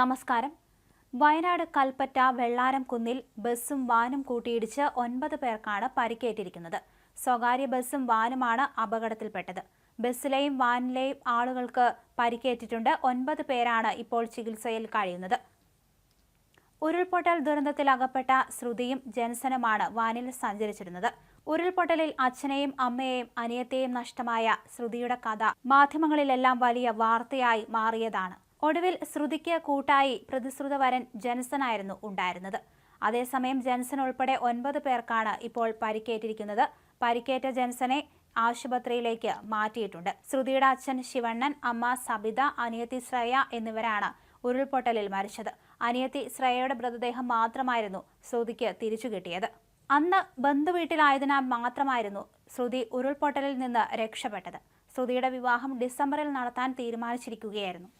നമസ്കാരം. വയനാട് കൽപ്പറ്റ വെള്ളാരം കുന്നിൽ ബസ്സും വാനും കൂട്ടിയിടിച്ച് ഒൻപത് പേർക്കാണ് പരിക്കേറ്റിരിക്കുന്നത്. സ്വകാര്യ ബസ്സും വാനുമാണ് അപകടത്തിൽപ്പെട്ടത്. ബസ്സിലെയും വാനിലെയും ആളുകൾക്ക് പരിക്കേറ്റിട്ടുണ്ട് ഒൻപത് പേരാണ് ഇപ്പോൾ ചികിത്സയിൽ കഴിയുന്നത്. ഉരുൾപൊട്ടൽ ദുരന്തത്തിൽ അകപ്പെട്ട ശ്രുതിയും ജൻസനുമാണ് വാനിൽ സഞ്ചരിച്ചിരുന്നത്. ഉരുൾപൊട്ടലിൽ അച്ഛനെയും അമ്മയെയും അനിയത്തെയും നഷ്ടമായ ശ്രുതിയുടെ കഥ മാധ്യമങ്ങളിലെല്ലാം വലിയ വാർത്തയായി മാറിയതാണ്. ഒടുവിൽ ശ്രുതിക്ക് കൂട്ടായി പ്രതിശ്രുത വരൻ ജെൻസനായിരുന്നു ഉണ്ടായിരുന്നത്. അതേസമയം ജൻസൺ ഉൾപ്പെടെ ഒൻപത് പേർക്കാണ് ഇപ്പോൾ പരിക്കേറ്റിരിക്കുന്നത്. പരിക്കേറ്റ ജൻസനെ ആശുപത്രിയിലേക്ക് മാറ്റിയിട്ടുണ്ട്. ശ്രുതിയുടെ അച്ഛൻ ശിവണ്ണൻ അമ്മ സബിത അനിയത്തി ശ്രേയ എന്നിവരാണ് ഉരുൾപൊട്ടലിൽ മരിച്ചത്. അനിയത്തി ശ്രേയയുടെ മൃതദേഹം മാത്രമായിരുന്നു ശ്രുതിക്ക് തിരിച്ചു കിട്ടിയത്. അന്ന് ബന്ധുവീട്ടിലായതിനാൽ മാത്രമായിരുന്നു ശ്രുതി ഉരുൾപൊട്ടലിൽ നിന്ന് രക്ഷപ്പെട്ടത്. ശ്രുതിയുടെ വിവാഹം ഡിസംബറിൽ നടത്താൻ തീരുമാനിച്ചിരിക്കുകയായിരുന്നു.